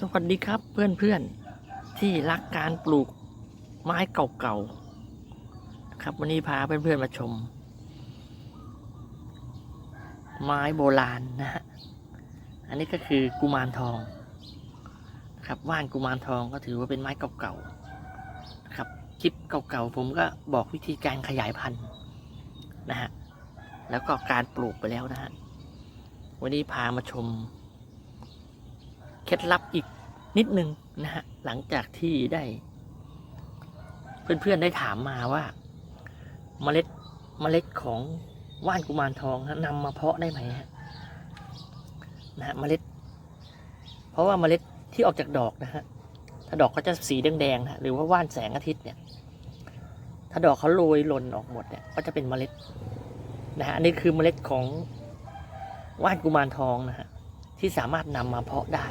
สวัสดีครับเพื่อนๆที่รักการปลูกไม้เก่าๆครับวันนี้พาเพื่อนๆมาชม ไม้โบราณนะฮะอันนี้ก็คือกุมารทองครับว่านกุมารทองก็ถือว่าเป็นไม้เก่าๆนะครับคลิปเก่าๆผมก็บอกวิธีการขยายพันธุ์นะฮะแล้วก็การปลูกไปแล้วนะฮะวันนี้พามาชม เคล็ดลับอีกนิดนึงนะฮะหลังจากที่ได้ เพื่อนๆได้ถามมาว่า เมล็ดเมล็ดของว่านกุมารทองนะนำมาเพาะได้ไหมฮะนะฮะเมล็ด เพราะว่าเมล็ดที่ออกจากดอกนะฮะถ้าดอกก็จะสีแดงๆนะหรือว่าว่านแสงอาทิตย์เนี่ย ถ้าดอกเขาโรยหล่นออกหมดเนี่ยก็จะเป็นเมล็ดนะฮะอันนี้คือเมล็ดของว่านกุมารทองนะฮะที่สามารถนำมาเพาะได้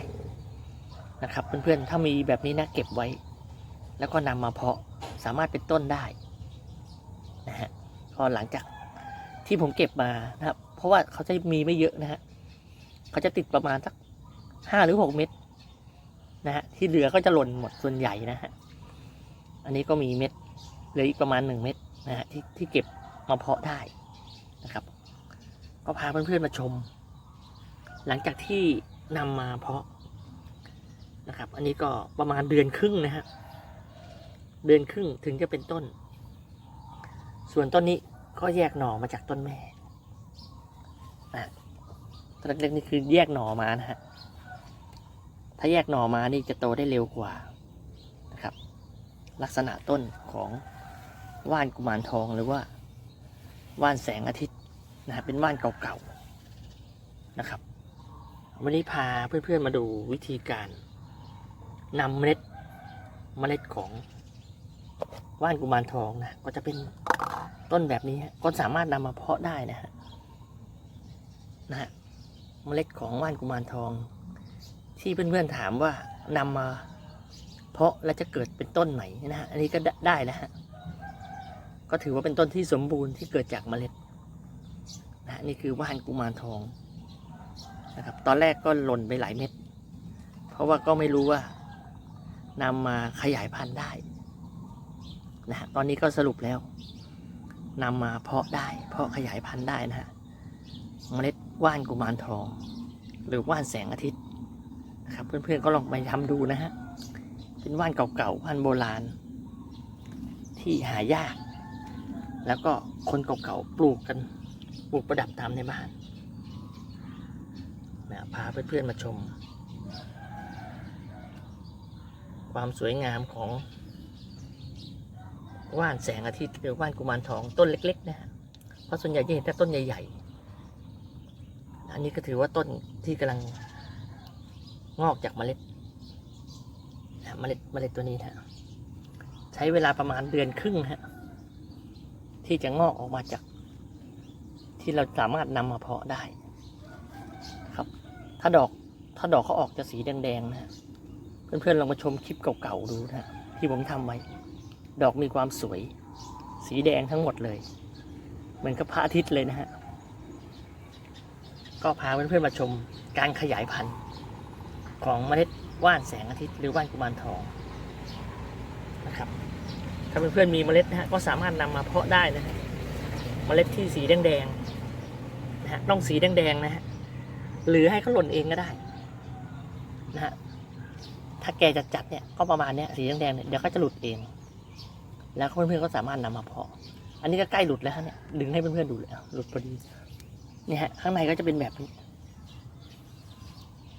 นะครับ เพื่อนๆ ถ้ามีแบบนี้นะเก็บไว้ แล้วก็นำมาเพาะสามารถเป็นต้นได้นะฮะพอหลังจากที่ผมเก็บมานะครับ เพราะว่าเขาจะมีไม่เยอะนะฮะเขาจะติดประมาณสักห้าหรือหกเม็ดนะฮะที่เหลือก็จะหล่นหมดส่วนใหญ่นะฮะอันนี้ก็มีเม็ดเหลืออีกประมาณหนึ่งเม็ดนะฮะที่ที่เก็บมาเพาะได้นะครับ ก็พาเพื่อนๆมาชม หลังจากที่นำมาเพาะ นะครับ อันนี้ก็ประมาณเดือนครึ่งนะฮะเดือนครึ่งถึงจะเป็นต้น ส่วนต้นนี้ก็แยกหน่อมาจากต้นแม่อะต้นเล็กๆนี่คือแยกหน่อมานะฮะถ้าแยกหน่อมานี่จะโตได้เร็วกว่านะครับ ลักษณะต้นของว่านกุมารทองหรือว่าว่านแสงอาทิตย์นะฮะเป็นว่านเก่าๆนะครับ วันนี้พาเพื่อนๆมาดูวิธีการ นำเมล็ดเมล็ดของว่านกุมารทองนะก็จะเป็นต้นแบบนี้ก็สามารถนำมาเพาะได้นะฮะนะฮะเมล็ดของว่านกุมารทอง ที่เพื่อนๆถามว่านำมาเพาะแล้วจะเกิดเป็นต้นไหนนะฮะอันนี้ก็ได้ได้นะฮะก็ถือว่าเป็นต้นที่สมบูรณ์ที่เกิดจากเมล็ดนะฮะนี่คือว่านกุมารทองนะครับ ตอนแรกก็หล่นไปหลายเม็ด เพราะว่าก็ไม่รู้ว่า นำมาขยายพันธุ์ได้นะฮะตอนนี้ก็สรุปแล้วนำมาเพาะได้ เพาะขยายพันธุ์ได้นะฮะเมล็ดว่านกุมารทอง หรือว่านแสงอาทิตย์นะครับเพื่อนๆก็ลองไปทำดูนะฮะเป็นว่านเก่าๆว่านโบราณ ที่หายาก แล้วก็คนเก่าๆปลูกกันปลูกประดับตามในบ้านนะพาเพื่อนๆมาชม ความสวยงามของว่านแสงอาทิตย์หรือว่านกุมารทองต้นเล็ก ๆ นะฮะเพราะส่วนใหญ่จะเห็นแต่ต้นใหญ่ ๆ อันนี้ก็ถือว่าต้นที่กำลังงอกจากเมล็ดนะเมล็ดเมล็ดตัวนี้นะใช้เวลาประมาณเดือนครึ่งฮะที่จะงอกออกมาจาก ที่เราสามารถนำมาเพาะได้ ครับ ถ้าดอกถ้าดอกเขาออกจะสีแดงๆนะฮะ เพื่อนๆลองมาชมคลิปเก่าๆดูนะฮะที่ผมทำไว้ ดอกมีความสวย สีแดงทั้งหมดเลย เหมือนกับพระอาทิตย์เลยนะฮะ ก็พาเพื่อนๆมาชมการขยายพันธุ์ของเมล็ดว่านแสงอาทิตย์หรือว่านกุมารทองนะครับ ถ้าเพื่อนๆมีเมล็ดนะฮะก็สามารถนำมาเพาะได้นะฮะเมล็ดที่สีแดงๆนะฮะต้องสีแดงๆนะฮะหรือให้เขาหล่นเองก็ได้นะฮะ ถ้าแกจะจัดเนี่ยก็ประมาณเนี้ยสีแดงๆเนี่ยเดี๋ยวก็จะหลุดเอง แล้วเพื่อนๆก็สามารถนำมาเพาะ อันนี้ก็ใกล้หลุดแล้วเนี่ยดึงให้เพื่อนๆดูเลยหลุดพอดีเนี่ยฮะข้างในก็จะเป็นแบบนี้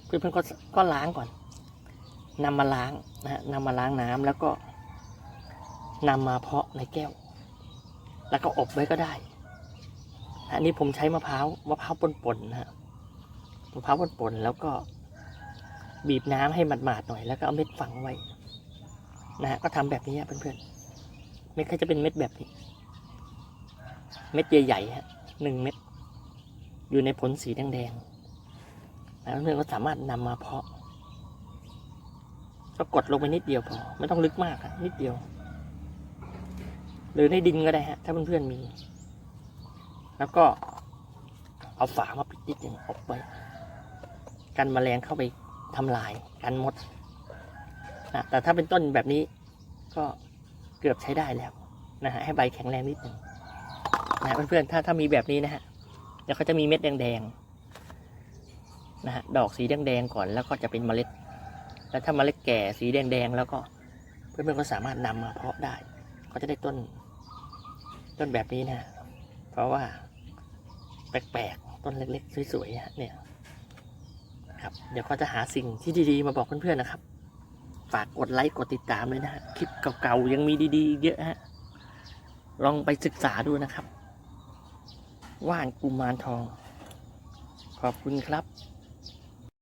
เพื่อนๆก็ก็ล้างก่อนนำมาล้างนะฮะนำมาล้างน้ำแล้วก็นำมาเพาะในแก้ว แล้วก็อบไว้ก็ได้อันนี้ผมใช้มะพร้าวมะพร้าวป่นๆนะฮะมะพร้าวป่นๆแล้วก็ บีบน้ำให้หมาดๆหน่อยแล้วก็เอาเม็ดฝังไว้นะฮะก็ทำแบบนี้เพื่อนๆเม็ดก็จะเป็นเม็ดแบบนี้ เม็ดใหญ่ๆฮะหนึ่งเม็ดอยู่ในผลสีแดงๆแล้วเพื่อนๆก็สามารถนำมาเพาะ ก็กดลงไปนิดเดียวพอไม่ต้องลึกมากนิดเดียว หรือในดินก็ได้ฮะถ้าเพื่อนๆมี แล้วก็เอาฝามาปิดนิดหนึ่งอบไว้กันแมลงเข้าไป ทำลายกันมดนะแต่ถ้าเป็นต้นแบบนี้ก็เกือบใช้ได้แล้วนะฮะให้ใบแข็งแรงนิดหนึ่งนะเพื่อนๆถ้าถ้ามีแบบนี้นะฮะเดี๋ยวเขาจะมีเม็ดแดงๆนะฮะดอกสีแดงๆก่อนแล้วก็จะเป็นเมล็ด แล้วถ้าเมล็ดแก่สีแดงๆแล้วก็เพื่อนๆก็สามารถนำมาเพาะได้ ก็จะได้ต้น ต้นแบบนี้นะเพราะว่าแปลกๆต้นเล็กๆสวยๆฮะเครับ เดี๋ยวก็จะหาสิ่งที่ดีๆ มาบอกเพื่อนๆนะครับ ฝากกดไลค์กดติดตามเลยนะฮะคลิปเก่าๆยังมีดีๆเยอะฮะลองไปศึกษาดูนะครับ ว่านกุมารทอง ขอบคุณครับ